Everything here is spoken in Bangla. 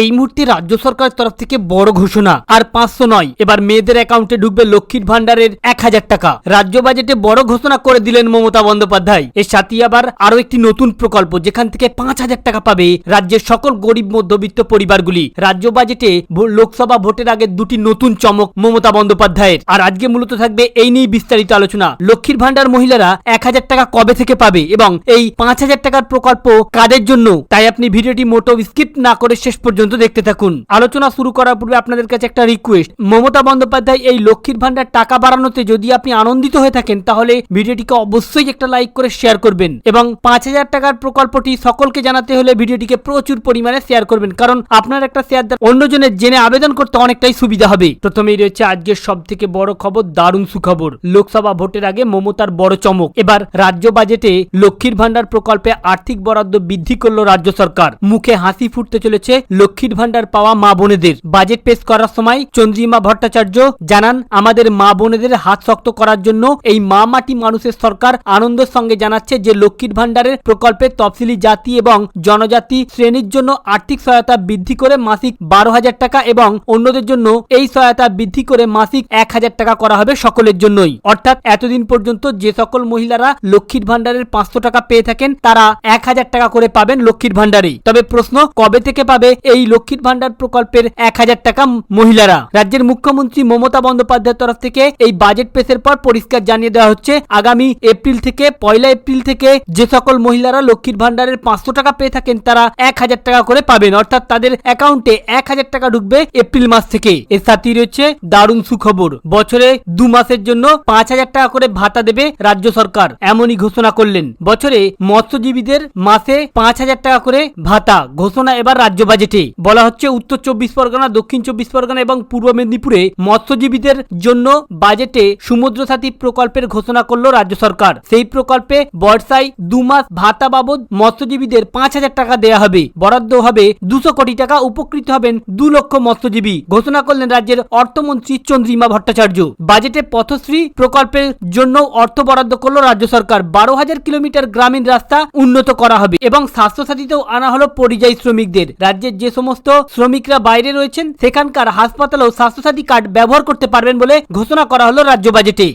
এই মুহূর্তে রাজ্য সরকারের তরফ থেকে বড় ঘোষণা, আর পাঁচশো নয়। এবার মেয়েদের অ্যাকাউন্টে ঢুকবে লক্ষ্মীর ভান্ডারের এক হাজার টাকা। রাজ্য বাজেটে বড় ঘোষণা করে দিলেন মমতা বন্দ্যোপাধ্যায়। এর সাথে আবার আরও একটি নতুন প্রকল্প, যেখান থেকে পাঁচ হাজার টাকা পাবে রাজ্যের সকল গরিব, মধ্যবিত্ত পরিবারগুলি। রাজ্য বাজেটে লোকসভা ভোটের আগে দুটি নতুন চমক মমতা বন্দ্যোপাধ্যায়ের। আর আজকে মূলত থাকবে এই নিয়ে বিস্তারিত আলোচনা। লক্ষ্মীর ভান্ডার মহিলারা এক হাজার টাকা কবে থেকে পাবে? এবং এই পাঁচ হাজার টাকার প্রকল্প কাদের জন্য? তাই আপনি ভিডিওটি মোটো স্কিপ না করে শেষ পর্যন্ত দেখতে থাকুন। আলোচনা শুরু করার পূর্বে আপনাদের কাছে একটা রিকোয়েস্ট মমতা বন্দ্যোপাধ্যায় এই লক্ষ্মীর ভান্ডার টাকা বাড়ানোতে যদি আপনি আনন্দিত হয়ে থাকেন, তাহলে ভিডিওটিকে অবশ্যই একটা লাইক করে শেয়ার করবেন এবং পাঁচ হাজার টাকার প্রকল্পটি সকলকে জানাতে হলে ভিডিওটিকে প্রচুর পরিমাণে শেয়ার করবেন। কারণ আপনার একটা শেয়ার অন্যজনের জেনে আবেদন করতে অনেকটাই সুবিধা হবে। প্রথমেই রয়েছে আজকের সব থেকে বড় খবর, দারুণ সুখবর। লোকসভা ভোটের আগে মমতার বড় চমক। এবার রাজ্য বাজেটে লক্ষ্মীর ভান্ডার প্রকল্পে আর্থিক বরাদ্দ বৃদ্ধি করল রাজ্য সরকার। মুখে হাসি ফুটতে চলেছে লক্ষ্মীর ভান্ডার পাওয়া মা বোনেদের। বাজেট পেশ করার সময় চন্দ্রিমা ভট্টাচার্য জানান, আমাদের মা বোনেদের হাত শক্ত করার জন্য এই মা মাটি মানুষের সরকার আনন্দের সঙ্গে জানাচ্ছে যে লক্ষ্মীর ভান্ডারের প্রকল্পে তফসিলি জাতি এবং জনজাতি শ্রেণির জন্য আর্থিক সহায়তা বৃদ্ধি করে মাসিক বারো হাজার টাকা এবং অন্যদের জন্য এই সহায়তা বৃদ্ধি করে মাসিক এক হাজার টাকা করা হবে সকলের জন্যই। অর্থাৎ এতদিন পর্যন্ত যে সকল মহিলারা লক্ষ্মীর ভান্ডারের পাঁচশো টাকা পেয়ে থাকেন, তারা এক হাজার টাকা করে পাবেন লক্ষ্মীর ভান্ডারে তবে প্রশ্ন, কবে থেকে পাবে এই লক্ষ্মীর ভান্ডার প্রকল্পের এক হাজার টাকা মহিলারা। রাজ্যের মুখ্যমন্ত্রী মমতা বন্দ্যোপাধ্যায়ের তরফ থেকে এই বাজেট পেশের পর পরিষ্কার জানিয়ে দেওয়া হচ্ছে, আগামী এপ্রিল থেকে, পয়লা এপ্রিল থেকে যে সকল মহিলারা লক্ষ্মীর ভান্ডারের পাঁচশো টাকা পেয়ে থাকেন, তারা এক হাজার টাকা করে পাবেন। অর্থাৎ তাদের অ্যাকাউন্টে এক হাজার টাকা ঢুকবে এপ্রিল মাস থেকে। এর সাথেই রয়েছে দারুণ সুখবর। বছরে দু মাসের জন্য পাঁচ হাজার টাকা করে ভাতা দেবে রাজ্য সরকার, এমনই ঘোষণা করলেন। বছরে মৎস্যজীবীদের মাসে পাঁচ হাজার টাকা করে ভাতা, ঘোষণা এবার রাজ্য বাজেটে বলা হচ্ছে উত্তর চব্বিশ পরগনা, দক্ষিণ চব্বিশ পরগনা এবং পূর্ব মেদিনীপুরে মৎস্যজীবীদের জন্য বাজেটে সমুদ্র সাথী প্রকল্পের ঘোষণা করল রাজ্য সরকার। সেই প্রকল্পে বর্ষায় দু মাস ভাতা বাবদ মৎস্যজীবীদের পাঁচ হাজার টাকা দেওয়া হবে। বরাদ্দ হবে দুশো কোটি টাকা, উপকৃত হবেন দু লক্ষ মৎস্যজীবী। ঘোষণা করলেন রাজ্যের অর্থমন্ত্রী চন্দ্রিমা ভট্টাচার্য। বাজেটে পথশ্রী প্রকল্পের জন্য অর্থ বরাদ্দ করল রাজ্য সরকার। বারো হাজার কিলোমিটার গ্রামীণ রাস্তা উন্নত করা হবে এবং স্বাস্থ্যসাথীতেও আনা হলো পরিযায়ী শ্রমিকদের। রাজ্যের যে সমস্ত শ্রমিকরা বাইরে রয়েছেন, সেখানকার হাসপাতালেও স্বাস্থ্যসাথী কার্ড ব্যবহার করতে পারবেন বলে ঘোষণা করা হলো রাজ্য বাজেটে।